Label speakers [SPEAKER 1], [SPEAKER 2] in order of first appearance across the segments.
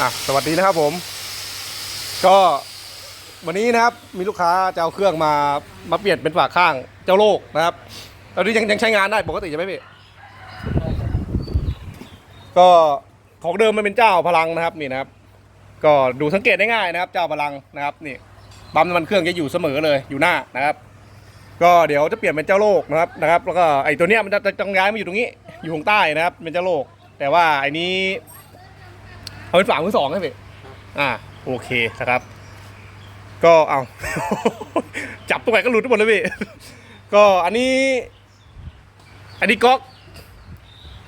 [SPEAKER 1] อะสวัสดีนะครับผม ก็วันนี้นะครับมีลูกค้าจะเอาเครื่องมามาเปลี่ยนเป็นฝาข้างเจ้าโลกนะครับตอนนี้ยังยังใช้งานได้ปกติใช่ไหมพี่ก็ของเดิมมันเป็นเจ้าพลังนะครับนี่นะครับ ก็ดูสังเกตได้ง่ายนะครับ เจ้าพลังนะครับนี่ปั๊มน้ำมันเครื่องจะอยู่เสมอเลยอยู่หน้านะครับ ก็เดี๋ยวจะเปลี่ยนเป็นเจ้าโลกนะครับนะครับ แล้วก็ไอ้ตัวเนี้ยมันจะจะต้องย้ายมาอยู่ตรงนี้ อยู่ข้างใต้นะครับ เป็นเจ้าโลก แต่ว่าไอ้นี้ เอาเป็นฝามือสองให้พี่อ่าโอเคนะครับ ก็เอา จับตรงไหนก็หลุดทุกหมดเลยพี่ ก็อันนี้ อันนี้ก๊อก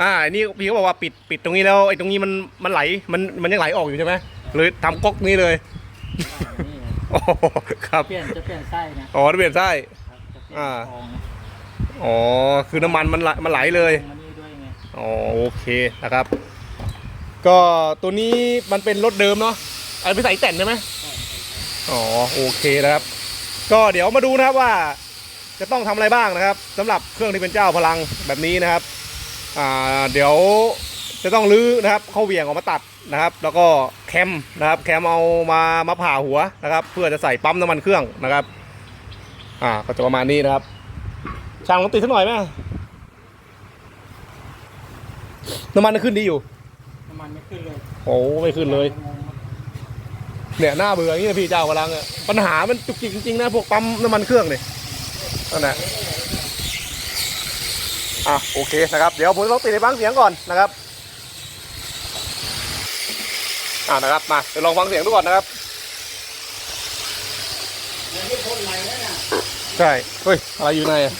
[SPEAKER 1] อ่าอันนี้พี่เขาบอกว่าปิดปิดตรงนี้แล้วไอ้ตรงนี้มันมันไหลมันมันยังไหลออกอยู่ใช่ไหมเลยทำก๊อกนี้เลย
[SPEAKER 2] นี่ไง
[SPEAKER 1] โอ้ครับ
[SPEAKER 2] เปลี่ยนจะเปลี่ยนไส้นะ
[SPEAKER 1] อ๋อเปลี่ยนไส้
[SPEAKER 2] ครับจะเปลี่ยน
[SPEAKER 1] อ่า
[SPEAKER 2] ฟองนะ
[SPEAKER 1] อ๋อคือน้ำมันมันไหลมันไหลเลย
[SPEAKER 2] มานี่ด้วยไง
[SPEAKER 1] อ๋อโอเคนะครับ ก็ตัวนี้มันเป็นรถเดิมเนาะไอ้ไปใส่แต่นใช่ไหมอ๋อโอเคนะครับ ก็เดี๋ยวมาดูนะครับว่า จะต้องทำอะไรบ้างนะครับสำหรับเครื่องที่เป็นเจ้าพลังแบบนี้นะครับอ่าเดี๋ยวจะต้องรื้อนะครับเข้าเหวี่ยงออกมาตัดนะครับ แล้วก็แคมนะครับแคมเอามามาผ่าหัวนะครับ เพื่อจะใส่ปั๊มน้ำมันเครื่องนะครับ อ่าก็จะประมาณนี้นะครับช่างลองติดสักหน่อยไหมน้ำมันขึ้นดีอยู่
[SPEAKER 2] มันไม่ขึ้นเลย
[SPEAKER 1] โอ้ไม่ขึ้นเลย
[SPEAKER 2] งงมาก
[SPEAKER 1] เนี่ยหน้าเบื่ออย่างนี้นะพี่เจ้าพลังอะปัญหามันจุกจิกจริงๆนะพวกปั๊มน้ำมันเครื่องเนี่ยนั่นแหละอะโอเคนะครับ เดี๋ยวผมต้องติดในฟังเสียงก่อนนะครับอ่านะครับมาเดี๋ยวลองฟังเสียงดูก่อนนะครับใช่เฮ้ยอะไรอยู่ในอะ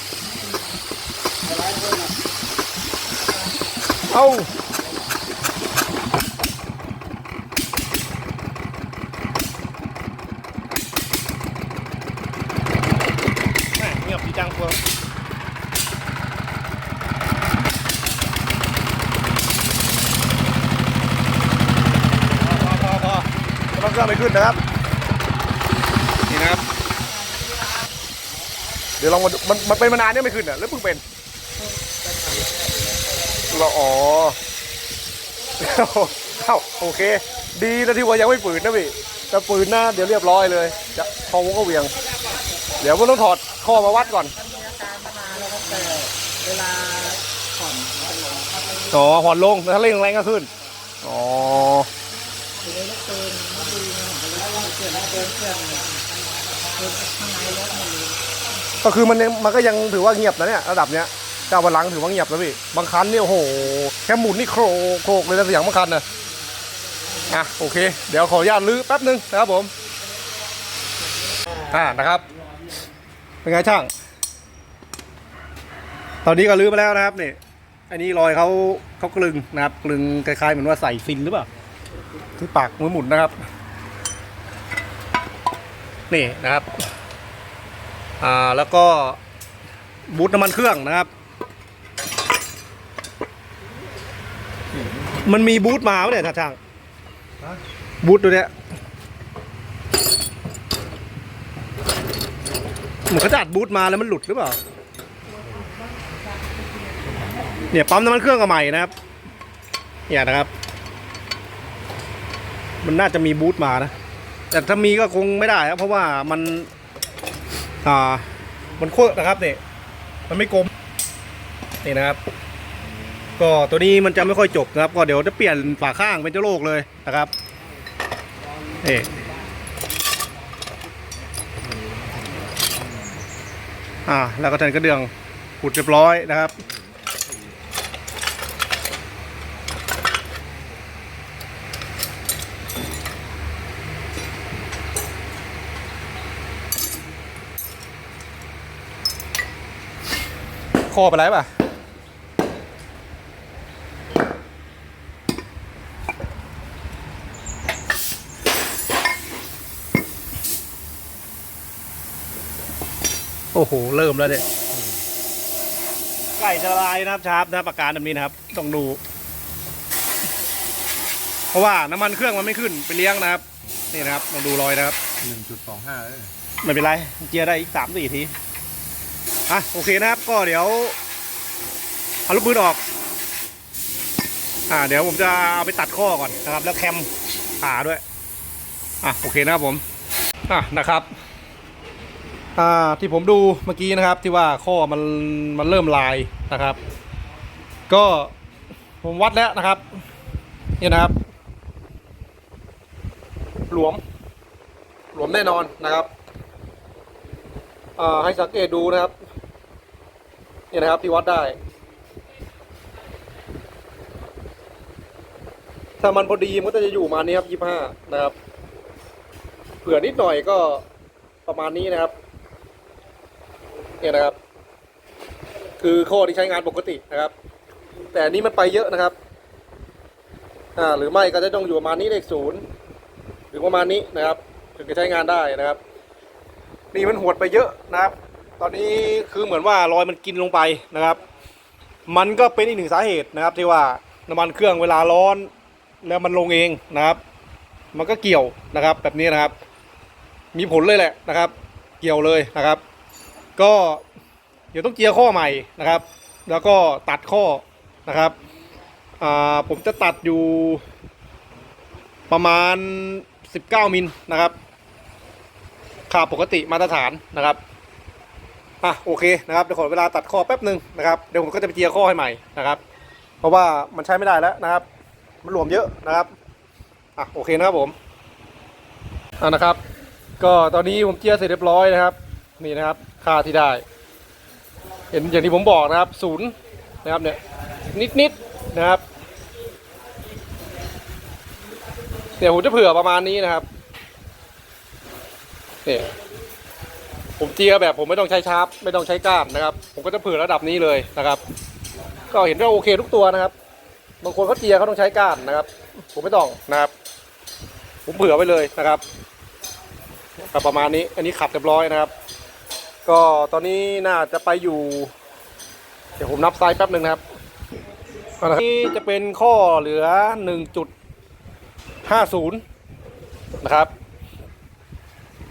[SPEAKER 1] เอ้า แม่งเงียบดีจังพวกพอพอพอพอต้องเครื่องไป ขึ้นนะครับ นี่นะครับ เดี๋ยวลองมามันมันเป็นมานานเนี่ยไม่ขึ้นอะแล้วเพิ่งเป็นเราอ๋อเอ้าโอเค ดีนะที่ว่ายังไม่ฝืนนะพี่ถ้าฝืนหนะเดี๋ยวเรียบร้อยเลย จะพองก็เหวียง เดี๋ยวผมต้องถอดข้อมาวัดก่อน
[SPEAKER 2] ต่เวลาผ่อนลง
[SPEAKER 1] อ๋อผ่อนลงแล้วถ้าเร่งแรงก็ขึ้น อ๋อ
[SPEAKER 2] ว่าเปลี่ยนเครื่องเนี่ยคือข้างในรถมันเลย
[SPEAKER 1] ก็คือมันยังมันก็ยังถือว่าเงียบนะเนี่ยระดับเนี้ยเจ้าพลังถือว่าเงียบแล้วพี่บางคันเนี่ยโอ้โหแค่หมุนนี่โครกโครกเลยนะเสียงบางคันนะอะโอเค เดี๋ยวขออนุญาตลื้อแป๊บนึงนะครับผมอ่านะครับเป็นไงช่าง ตอนนี้ก็ลื้อมาแล้วนะครับนี่อันนี้รอยเขาเขากลึงนะครับกลึงคล้ายๆเหมือนว่าใส่ฟินหรือเปล่าที่ปากมือหมุนนะครับ นี่นะครับอ่าแล้วก็บูทน้ำมันเครื่องนะครับ มันมีบูทมาเนี่ยท่าช่างบูทตัวเนี้ยเหมือนเขาจัดบูทมาแล้วมันหลุดหรือเปล่าเนี่ยปั๊มน้ำมันเครื่องกับใหม่นะครับเนี่ยนะครับ มันน่าจะมีบูทมานะ แต่ถ้ามีก็คงไม่ได้ครับเพราะว่ามันอ่ามันโคตรนะครับเนี่ยมันไม่กลมนี่นะครับ ก็ตัวนี้มันจะไม่ค่อยจบนะครับ ก็เดี๋ยวจะเปลี่ยนฝาข้างเป็นเจ้าโลกเลยนะครับนี่อ่าแล้วก็แทนกระเดื่องขุดเรียบร้อยนะครับ คอไปไรป่ะโอ้โห เริ่มแล้วเนี่ยไก่จะละลายนะครับชาร์ปนะครับอาการแบบนี้นะครับ ต้องดู เพราะว่าน้ำมันเครื่องมันไม่ขึ้นไปเลี้ยงนะครับ นี่นะครับลองดูรอยนะครับ
[SPEAKER 3] หนึ่งจุดสองห้าเลย
[SPEAKER 1] ไม่เป็นไร เจียร์ได้อีกสามสี่ที อะโอเคนะครับก็เดี๋ยวเอาลูกปืนออก อ่า เดี๋ยวผมจะเอาไปตัดข้อก่อนนะครับ แล้วแคมผ่าด้วย อะโอเคนะครับผม อะนะครับ อ่าที่ผมดูเมื่อกี้นะครับ ที่ว่าข้อมันมันเริ่มลายนะครับ ก็ผมวัดแล้วนะครับนี่นะครับ หลวม หลวมแน่นอนนะครับ อ่าให้สังเกตดูนะครับ นี่นะครับที่วัดได้ ถ้ามันพอดีมันก็จะอยู่ประมาณนี้ครับยี่ห้านะครับ เผื่อนิดหน่อยก็ประมาณนี้นะครับ เนี่ยนะครับ คือข้อที่ใช้งานปกตินะครับ แต่นนี้มันไปเยอะนะครับ อ่าหรือไม่ก็จะต้องอยู่ประมาณนี้เลขศูนย์หรือประมาณนี้นะครับ ถึงจะใช้งานได้นะครับ นี่มันหวดไปเยอะนะครับ ตอนนี้คือเหมือนว่ารอยมันกินลงไปนะครับ มันก็เป็นอีกหนึ่งสาเหตุนะครับ ที่ว่าน้ำมันเครื่องเวลาร้อน แล้วมันลงเองนะครับ มันก็เกี่ยวนะครับ แบบนี้นะครับ มีผลเลยแหละนะครับ เกี่ยวเลยนะครับ ก็เดี๋ยวต้องเจียร์ข้อใหม่นะครับ แล้วก็ตัดข้อนะครับผมจะตัดอยู่ประมาณ 19 มิลนะครับค่าปกติมาตรฐานนะครับ อะโอเคนะครับเดี๋ยวขอเวลาตัดข้อแป๊บหนึ่งนะครับเดี๋ยวผมก็จะไปเจียข้อให้ใหม่นะครับ เพราะว่ามันใช้ไม่ได้แล้วนะครับ มันรวมเยอะนะครับอะโอเคนะครับผมอะนะครับ ก็ตอนนี้ผมเจียเสร็จเรียบร้อยนะครับ นี่นะครับค่าที่ได้ เห็นอย่างที่ผมบอกนะครับศูนย์นะครับเนี่ยนิดนิดๆนะครับเดี๋ยวผมจะเผื่อประมาณนี้นะครับเนี่ย ผมเจียแบบผมไม่ต้องใช้ชาร์ปไม่ต้องใช้ก้านนะครับ ผมก็จะเผื่อระดับนี้เลยนะครับ ก็เห็นว่าโอเคทุกตัวนะครับบางคนเขาเจียเขาต้องใช้ก้านนะครับ ผมไม่ต้องนะครับ ผมเผื่อไว้เลยนะครับก็ประมาณนี้อันนี้ขัดเรียบร้อยนะครับ ก็ตอนนี้น่าจะไปอยู่ เดี๋ยวผมนับไซส์แป๊บหนึ่งนะครับเอาละครับนี่จะเป็นข้อเหลือ 1.50 นะครับ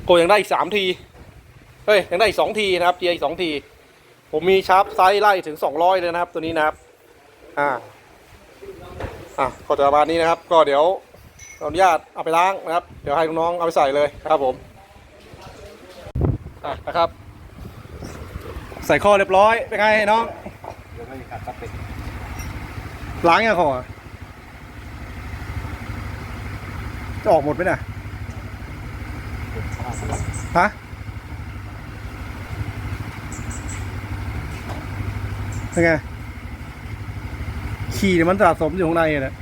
[SPEAKER 1] โกยังได้อีก 3 ที เฮ้ยยังได้อีก2ทีนะครับเจียอีก2ที ผมมีชาร์ปไซส์ไล่ถึง200เลยนะครับ ตัวนี้นะครับ อ่า อะก็จะประมาณนี้นะครับ ก็เดี๋ยวขออนุญาตเอาไปล้างนะครับ เดี๋ยวให้น้องเอาไปใส่เลยนะครับผมอะนะครับ ใส่ข้อเรียบร้อยเป็นไงน้อง
[SPEAKER 2] เดี๋ยวไม่ขัดสเปค
[SPEAKER 1] ล้างยังคอจะออกหมดไหมน่ะฮะ เป็นไงขี่เนี่ยมันสะสมอยู่ข้างในเนี่ย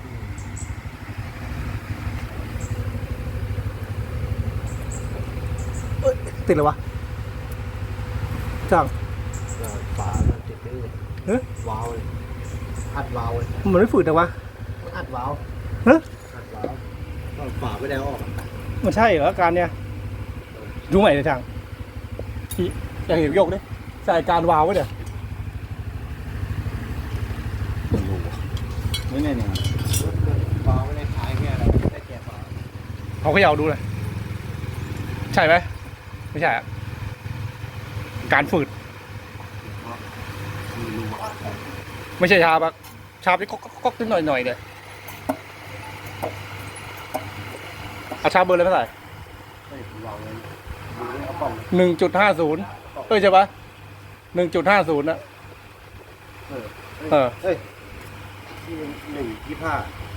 [SPEAKER 1] เอ้ยติดเลยวะจัง
[SPEAKER 2] ฝามันติดนี่เลย
[SPEAKER 1] เฮ้ย
[SPEAKER 2] วาล์วเลยอัดวาล์วเลย
[SPEAKER 1] มันไม่ฝืดแต่วะ
[SPEAKER 2] อัดวาล์ว
[SPEAKER 1] ฮะ
[SPEAKER 2] อัดวาล์วเอาฝาไม่ได้เอาออก
[SPEAKER 1] มันใช่เหรออาการเนี่ยดูใหม่เลยจังพี่อยากเห็นโยกดิใส่อาการวาวไว้เดี๋ย ว
[SPEAKER 2] ไม่แน่เนี่ยวาล์วไม่ได้ขายแค่อะไรได้แค่ฝา
[SPEAKER 1] เขาเขย่าดูเลยใช่ไหมไม่ใช่อะการฝืด
[SPEAKER 2] มีรูอะ
[SPEAKER 1] ไม่ใช่ชาบอะชาบที่ก๊อกก๊อกก๊อกนิดหน่อยหน่อยเลยเอาชาเบอร์เลยเท่าไหร่
[SPEAKER 2] เฮ้ยวาล์วเลยดูไม่เอาป่อง
[SPEAKER 1] หนึ่งจุดห้าศูนย์เอ้ยใช่ปะหนึ่งจุดห้าศูนย์อะ
[SPEAKER 2] เออ
[SPEAKER 1] เออ
[SPEAKER 2] เฮ้ย ที่หนึ่งยี่ห้า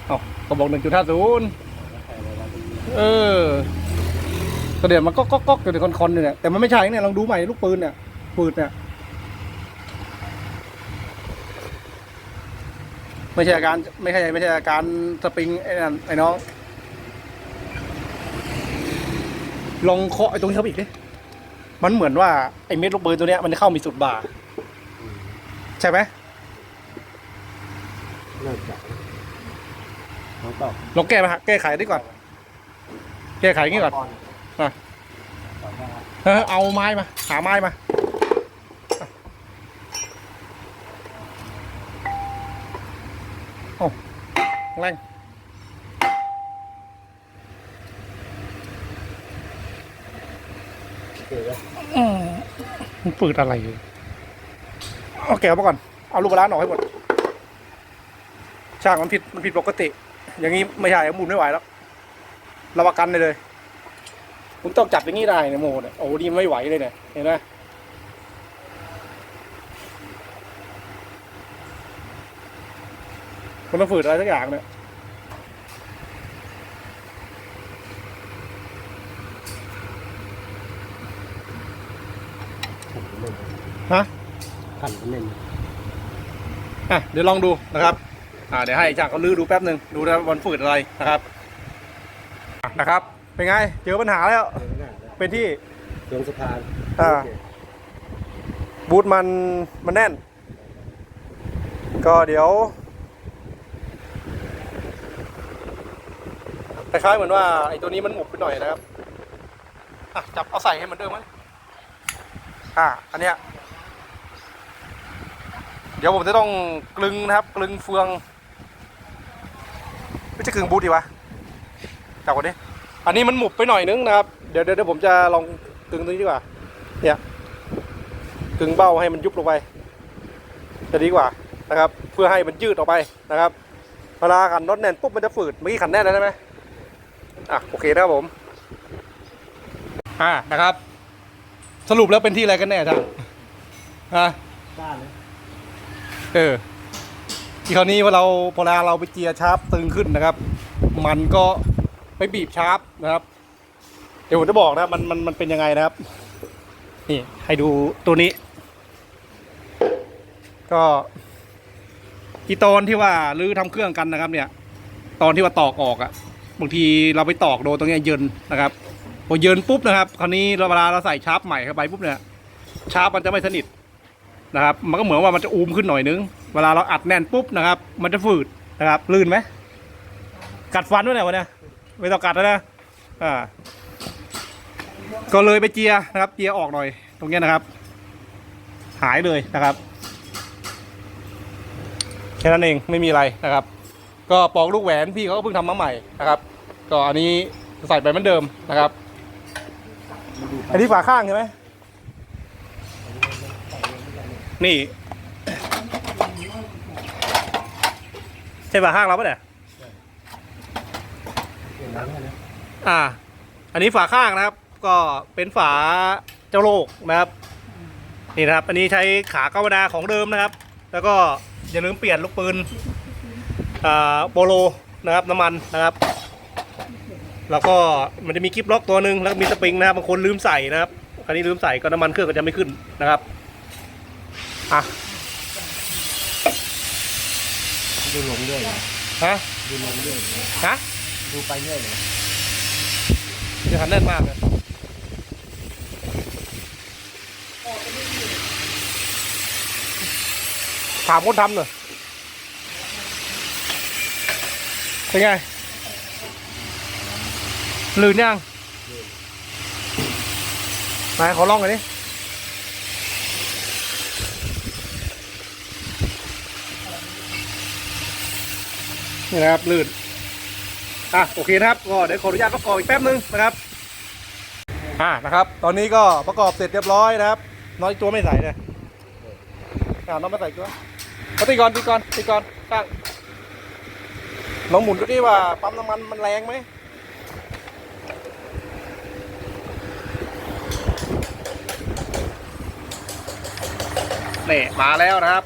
[SPEAKER 1] เอาก็บอกหนึ่งจุดห้าศูนย์
[SPEAKER 2] ใส่อะไรวะ
[SPEAKER 1] เออก็เดี๋ยวมันก็ก็ก็เดี๋ยวคอนๆอยู่เนี่ยแต่มันไม่ใช่เนี่ยลองดูใหม่ลูกปืนเนี่ยปืนเนี่ยไม่ใช่อาการไม่ใช่ไม่ใช่อาการสปริงไอ้นั่นไอ้น้องลองเคาะไอ้ตรงนี้เข้าไปอีกดิมันเหมือนว่าไอ้เม็ดลูกปืนตัวเนี้ยมันจะเข้ามีสุดบ่าใช่ไหม
[SPEAKER 2] เลิกจับเขาตอบ
[SPEAKER 1] ลงแก้มาแก้ไขดิก่อนแก้ไขอย่างงี้ก่อน อะ
[SPEAKER 2] ต่อมา
[SPEAKER 1] เออเอาไม้มา หาไม้มา โอ้แรง
[SPEAKER 2] เกิดแล้ว
[SPEAKER 1] อืมมันปืดอะไรอยู่เอาแกะมาก่อน เอาลูกบาลานออกให้หมด ช่างมันผิดมันผิดปกติ อย่างนี้ไม่ใช่หมุนไม่ไหวแล้วรับประกันเลยเลยคุณต้องจับอย่างนี้ได้เนี่ยโมเนี่ยโอ้โหนี่ไม่ไหวเลยเนี่ยเห็นไหมมันต้องฝืดอะไรสักอย่างเนี่ยฮะ
[SPEAKER 2] ขันเล่น
[SPEAKER 1] อะเดี๋ยวลองดูนะครับ อ่าเดี๋ยวให้ช่างเขาลื้อดูแป๊บหนึ่งดูนะวันฝืดอะไรนะครับอะนะครับ เป็นไง เจอปัญหาแล้ว เป็นที่
[SPEAKER 2] ลงสะพาน
[SPEAKER 1] อ่าบูทมันมันแน่น ก็เดี๋ยวคล้ายๆเหมือนว่าไอ้ตัวนี้มันหมุบไปหน่อยนะครับอะจับเอาใส่ให้เหมือนเดิมมั้ยอะอันเนี้ยเดี๋ยวผมจะต้องกลึงนะครับ กลึงเฟือง ไม่ใช่กลึงบูทดีวะจับก่อนดิอันนี้มันหมุบไปหน่อยนึงนะครับ เดี๋ยวเดี๋ยวเดี๋ยวผมจะลองกลึงตรงนี้ดีกว่า เนี่ยกึงเบ้าให้มันยุบลงไป จะดีกว่านะครับ เพื่อให้มันยืดออกไปนะครับเวลาขันน็อตแน่นปุ๊บมันจะฝืดเมื่อกี้ขันแน่นแล้วใช่ไหมอะโอเคนะครับผมอ่านะครับ สรุปแล้วเป็นที่อะไรกันแน่ท่านอะ
[SPEAKER 2] บ้านเลย
[SPEAKER 1] เออ ทีคราวนี้พอเราพอเวลาเราไปเจียชาร์ปตึงขึ้นนะครับ มันก็ไปบีบชาร์ปนะครับ เดี๋ยวผมจะบอกนะมันมันมันเป็นยังไงนะครับ นี่ให้ดูตัวนี้ ก็อีตอนที่ว่าลื้อทำเครื่องกันนะครับ เนี่ย ตอนที่ว่าตอกออกอะ่ะบางทีเราไปตอกโดนตรงเนี้ยเยินนะครับพอเยินปุ๊บนะครับ คราวนี้เวลาเราใส่ชาร์ปใหม่เข้าไปปุ๊บเนี่ยชาร์ปมันจะไม่สนิท นะครับ มันก็เหมือนว่ามันจะอูมขึ้นหน่อยนึง เวลาเราอัดแน่นปุ๊บนะครับ มันจะฝืดนะครับ ลื่นไหม กัดฟันด้วยเนี่ยวะเนี่ยไม่ต้องกัดแล้วนะอ่าก็เลยไปเจียนะครับ เจียออกหน่อย ตรงเนี้ยนะครับ หายเลยนะครับแค่นั้นเองไม่มีอะไรนะครับ ก็ปอกลูกแหวนพี่เขาก็เพิ่งทำมาใหม่นะครับ ก็อันนี้ใส่ไปเหมือนเดิมนะครับ อันนี้ฝาข้างใช่ไหม นี่ใช่ฝาข้างเราปะเนี่ยอ่า อันนี้ฝาข้างนะครับ ก็เป็นฝาเจ้าโลกนะครับ นี่นะครับ อันนี้ใช้ขาเก้าวนาของเดิมนะครับ แล้วก็อย่าลืมเปลี่ยนลูกปืนอ่าโปโลนะครับน้ำมันนะครับ แล้วก็มันจะมีคลิปล็อกตัวหนึ่งแล้วมีสปริงนะครับบางคนลืมใส่นะครับคราวนี้ลืมใส่ก็น้ำมันเครื่องก็จะไม่ขึ้นนะครับ อะ
[SPEAKER 2] ดูลงเรื่อย
[SPEAKER 1] ฮะ
[SPEAKER 2] ดูลงเรื่อย
[SPEAKER 1] ฮะ
[SPEAKER 2] ดูไปเรื่อยเลย
[SPEAKER 1] จะทันแน่นมากเลยถามคนทำหน่อยเป็นไงลื่นยังไหนขอลองหน่อยดิ นี่นะครับลื่นอะโอเคนะครับก็เดี๋ยวขออนุญาตประกอบอีกแป๊บนึงนะครับอ่านะครับ ตอนนี้ก็ประกอบเสร็จเรียบร้อยนะครับน้อยตัวไม่ใส่เนี่ยอ่าน้องไม่ใส่ตัวเอาตีก่อนตีก่อนตีก่อนตั้งลองหมุนดูดิว่าปั๊มน้ำมันมันแรงไหมนี่มาแล้วนะครับ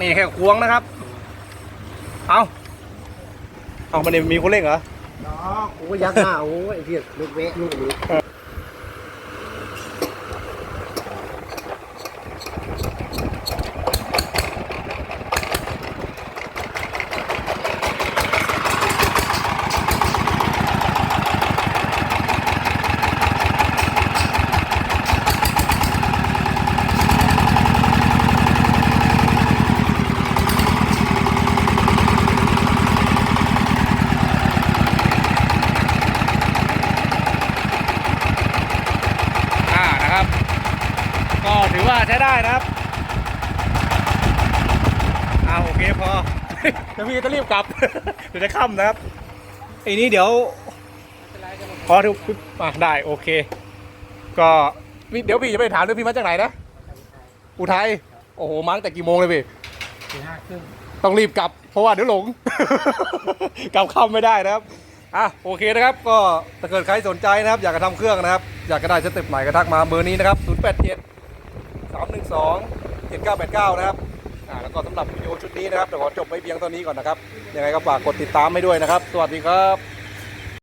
[SPEAKER 1] นี่แค่ควงนะครับ เอา เอามันมีคนเล่นเหรอ
[SPEAKER 2] น้องโอ้ยยักษ์หน้า โอ้ยไอ้เหี้ยลูกเวะลูกนี้
[SPEAKER 1] อ่านะครับ ก็ถือว่าใช้ได้นะครับอ่าโอเคพอ เดี๋ยวพี่จะรีบกลับ เดี๋ยวจะค่ำนะครับไอ้นี้เดี๋ยวพอทุกอะได้โอเค ก็พี่เดี๋ยวพี่จะไปถามด้วยพี่มาจากไหนนะ อุทัย โอ้โหมาตั้งแต่กี่โมงเลยพี่
[SPEAKER 2] สี่ห้าครึ่ง
[SPEAKER 1] ต้องรีบกลับ เพราะว่าเดี๋ยวหลง กลับค่ำไม่ได้นะครับอะโอเคนะครับ ก็ถ้าเกิดใครสนใจนะครับ อยากจะทำเครื่องนะครับ อยากจะได้สเต็ปไหนก็ทักมาเบอร์นี้นะครับ 087 312 7989 นะครับ อ่าแล้วก็สำหรับวิดีโอชุดนี้นะครับเดี๋ยวขอจบไว้เพียงเท่านี้ก่อนนะครับยังไงก็ฝากกดติดตามให้ด้วยนะครับ สวัสดีครับ